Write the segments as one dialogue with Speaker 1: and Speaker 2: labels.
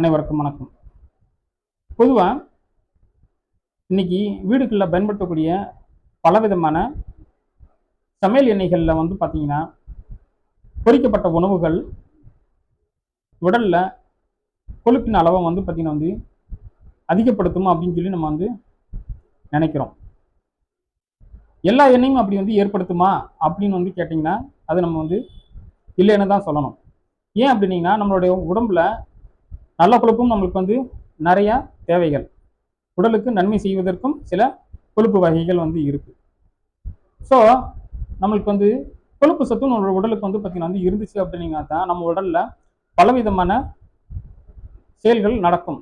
Speaker 1: அனைவருக்கும் வணக்கம். பொதுவாக இன்னைக்கு வீடுகளில் பயன்படுத்தக்கூடிய பலவிதமான சமையல் எண்ணெய்களில் வந்து பார்த்தீங்கன்னா பொரிக்கப்பட்ட உணவுகள் உடலில் கொழுப்பின் அளவை வந்து பார்த்திங்கன்னா வந்து அதிகப்படுத்தும் அப்படின்னு சொல்லி நம்ம வந்து நினைக்கிறோம். எல்லா எண்ணெயும் அப்படி வந்து ஏற்படுத்துமா அப்படின்னு வந்து கேட்டிங்கன்னா அது நம்ம வந்து இல்லைன்னு தான் சொல்லணும். ஏன் அப்படின்னீங்கன்னா நம்மளுடைய உடம்புல நல்ல கொழுப்பும் நம்மளுக்கு வந்து நிறையா தேவைகள். உடலுக்கு நன்மை செய்வதற்கும் சில கொழுப்பு வகைகள் வந்து இருக்கு. ஸோ நம்மளுக்கு வந்து கொழுப்பு சத்து நம்மளோட உடலுக்கு வந்து பார்த்திங்கன்னா வந்து இருந்துச்சு அப்படின்னா தான் நம்ம உடலில் பலவிதமான செயல்கள் நடக்கும்.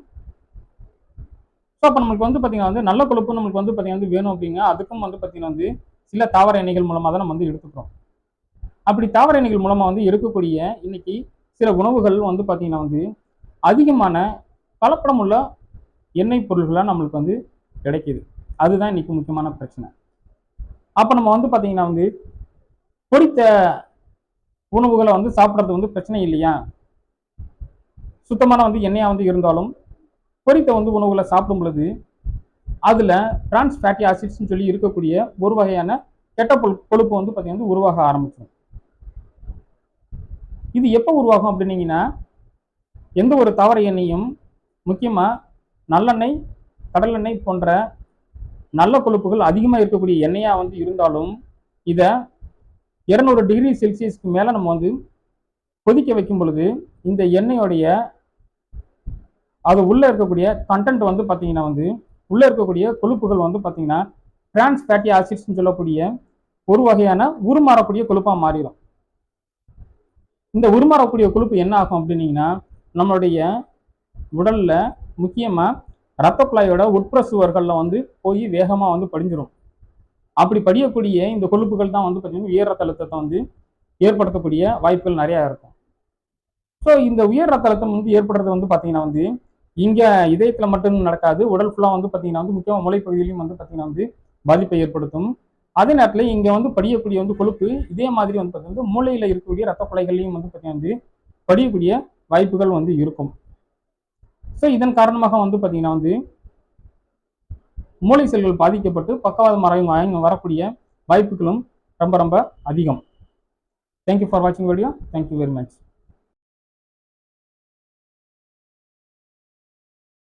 Speaker 1: ஸோ அப்போ நம்மளுக்கு வந்து பார்த்திங்கன்னா வந்து நல்ல கொழுப்பு நம்மளுக்கு வந்து பார்த்தீங்கன்னா வந்து வேணும் அப்படிங்க அதுக்கும் வந்து பார்த்தீங்கன்னா வந்து சில தாவர எண்ணெய்கள் மூலமாக தான் நம்ம வந்து எடுத்துக்கிறோம். அப்படி தாவர எண்ணெய்கள் மூலமாக வந்து இருக்கக்கூடிய இன்னைக்கு சில உணவுகள் வந்து பார்த்திங்கன்னா வந்து அதிகமான கலப்படமுள்ள எண்ணெய் பொருள்களாக நம்மளுக்கு வந்து கிடைக்கிது. அதுதான் இன்னைக்கு முக்கியமான பிரச்சனை. அப்போ நம்ம வந்து பார்த்தீங்கன்னா வந்து பொரித்த உணவுகளை வந்து சாப்பிட்றது வந்து பிரச்சனை இல்லையா? சுத்தமான வந்து எண்ணெயாக வந்து இருந்தாலும் பொரித்த வந்து உணவுகளை சாப்பிடும் பொழுது அதில் டிரான்ஸ் ஃபேட்டி ஆசிட்ஸ்னு சொல்லி இருக்கக்கூடிய ஒரு வகையான கெட்ட கொழு கொழுப்பு வந்து பார்த்திங்கன்னா உருவாக ஆரம்பிச்சிடும் இது எப்போ உருவாகும் அப்படின்னீங்கன்னா எந்த ஒரு தாவர எண்ணெயும் முக்கியமாக நல்லெண்ணெய் கடலெண்ணெய் போன்ற நல்ல கொழுப்புகள் அதிகமாக இருக்கக்கூடிய எண்ணெயாக வந்து இருந்தாலும் இதை இரநூறு டிகிரி செல்சியஸ்க்கு மேலே நம்ம வந்து கொதிக்க வைக்கும் பொழுது இந்த எண்ணெயோடைய அது உள்ளே இருக்கக்கூடிய கண்டென்ட் வந்து பார்த்தீங்கன்னா வந்து உள்ளே இருக்கக்கூடிய கொழுப்புகள் வந்து பார்த்தீங்கன்னா டிரான்ஸ் ஃபேட்டி ஆசிட்ஸ்னு சொல்லக்கூடிய ஒரு வகையான உருமாறக்கூடிய கொழுப்பாக மாறிடும். இந்த உருமாறக்கூடிய கொழுப்பு என்ன ஆகும் அப்படின்னீங்கன்னா நம்மளுடைய உடலில் முக்கியமாக ரத்த குழாயோட உட்புற சுவர்களில் வந்து போய் வேகமாக வந்து படிஞ்சிடும் அப்படி படியக்கூடிய இந்த கொழுப்புகள் தான் வந்து பார்த்தீங்கன்னா உயர் ரத்த அழுத்தத்தை வந்து ஏற்படுத்தக்கூடிய வாய்ப்புகள் நிறையா இருக்கும். ஸோ இந்த உயர் ரத்த அழுத்தம் வந்து ஏற்படுறது வந்து பார்த்தீங்கன்னா வந்து இங்கே இதயத்தில் மட்டும் நடக்காது உடல் ஃபுல்லாக வந்து பார்த்தீங்கன்னா வந்து முக்கியமாக முளைப்பகுதியிலையும் வந்து பார்த்தீங்கன்னா வந்து பாதிப்பை ஏற்படுத்தும். அதே நேரத்தில் இங்கே வந்து படியக்கூடிய வந்து கொழுப்பு இதே மாதிரி வந்து பார்த்தீங்கன்னா மூளையில் இருக்கக்கூடிய ரத்த குலைகள்லையும் வந்து பார்த்தீங்கன்னா வந்து படியக்கூடிய வாய்ப்புகள் வந்து இருக்கும். ஸோ இதன் காரணமாக வந்து பார்த்தீங்கன்னா வந்து மூளை செல்கள் பாதிக்கப்பட்டு பக்கவாத வர வரக்கூடிய வாய்ப்புகளும் ரொம்ப ரொம்ப அதிகம். தேங்க்யூ ஃபார் வாட்சிங் video thank you very much